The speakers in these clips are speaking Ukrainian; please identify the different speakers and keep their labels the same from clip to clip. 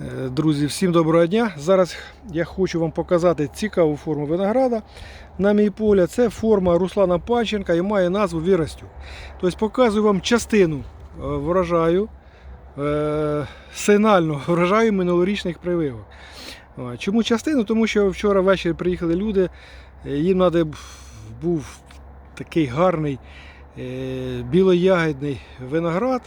Speaker 1: Е, Друзі, всім доброго дня. Зараз я хочу вам показати цікаву форму винограда. На мій погляд, це форма Руслана Панченка і має назву Вірастюк. Тобто показую вам частину е, врожаю, е, сигнального врожаю минулорічних прививок. Чому частину? Тому що вчора ввечері приїхали люди, їм треба був такий гарний білоягідний виноград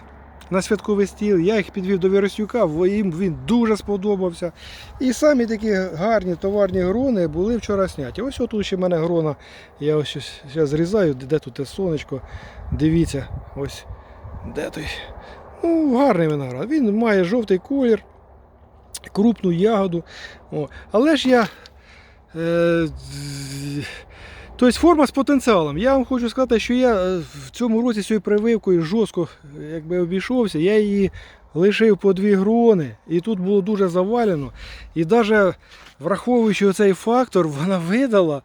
Speaker 1: на святковий стіл. Я їх підвів до Віростюка, їм він дуже сподобався. І самі такі гарні товарні грони були вчора сняті. Ось тут ще в мене грона. Я ось зараз зрізаю, де тут сонечко. Дивіться, ось де той. Ну, гарний виноград. Він має жовтий колір, крупну ягоду. О. Але ж я. Е, Тобто форма з потенціалом. Я вам хочу сказати, що я е, в цьому році цією прививкою жорстко якби, обійшовся. Я її лишив по дві грони, і тут було дуже завалено. І навіть враховуючи оцей фактор, вона видала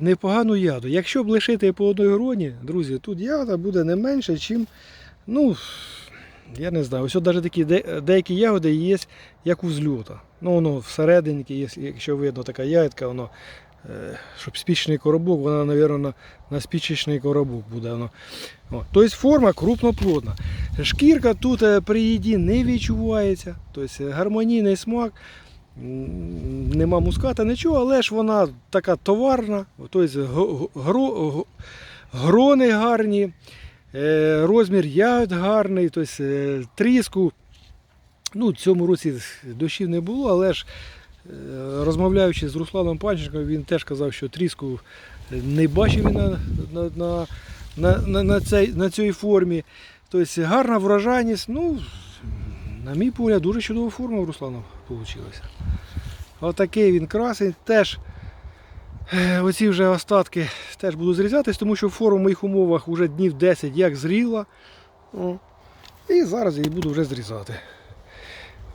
Speaker 1: непогану яду. Якщо б лишити по одній гроні, друзі, тут ягода буде не менше, ніж, ну, я не знаю, ось от навіть такі деякі ягоди є, як у зльота. Ну, воно всередині, якщо видно така ягідка, воно щоб спічний коробок, вона, мабуть, на, на спічечний коробок буде. Воно. Тобто форма крупноплодна. Шкірка тут е, при їді не відчувається. Тобто е, гармонійний смак. Нема муската, нічого, але ж вона така товарна, тобто гро- грони гарні, е, розмір ягод гарний, тобто е, тріску. Ну, цьому році дощів не було, але ж е, розмовляючи з Русланом Панченком, він теж казав, що тріску не бачив він на, на, на, на, на, на, цій, формі. Тобто гарна врожайність. Ну, на мій погляд, дуже чудова форма у Руслана вийшла. Отакий він красень. Теж е, оці вже остатки теж буду зрізатись, тому що форма в моїх умовах вже днів 10 як зріла. І зараз її буду вже зрізати.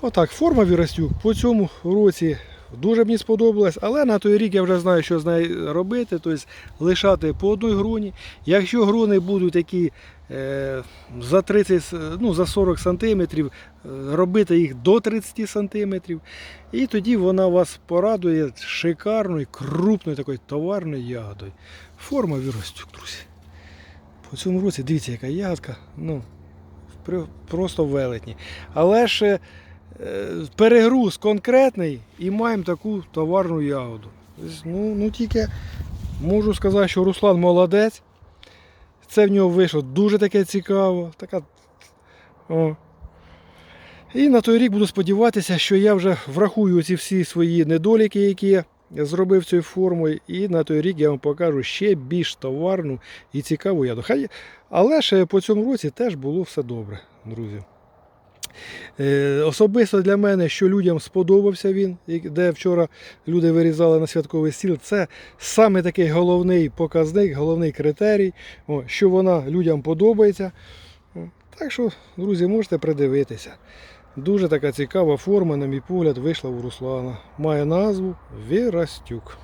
Speaker 1: Отак, форма Вірастюк по цьому році дуже мені сподобалась, але на той рік я вже знаю, що з нею робити, тобто лишати по одній гроні. Якщо грони будуть такі е, за 30, ну, за 40 см, робити їх до 30 см, і тоді вона вас порадує шикарною, крупною такою товарною ягодою. Форма Вірастюк, друзі. По цьому році дивіться, яка ягодка. Ну, просто велетні. Але ж е, е, перегруз конкретний і маємо таку товарну ягоду. Ну, ну тільки можу сказати, що Руслан молодець. Це в нього вийшло дуже таке цікаво. Така... О. І на той рік буду сподіватися, що я вже врахую ці всі свої недоліки, які я зробив цією формою. І на той рік я вам покажу ще більш товарну і цікаву яду. Хай... Але ж по цьому році теж було все добре, друзі. Е, Особисто для мене, що людям сподобався він, де вчора люди вирізали на святковий стіл, це саме такий головний показник, головний критерій, що вона людям подобається. Так що, друзі, можете придивитися. Дуже така цікава форма, на мій погляд, вийшла у Руслана. Має назву Вірастюк.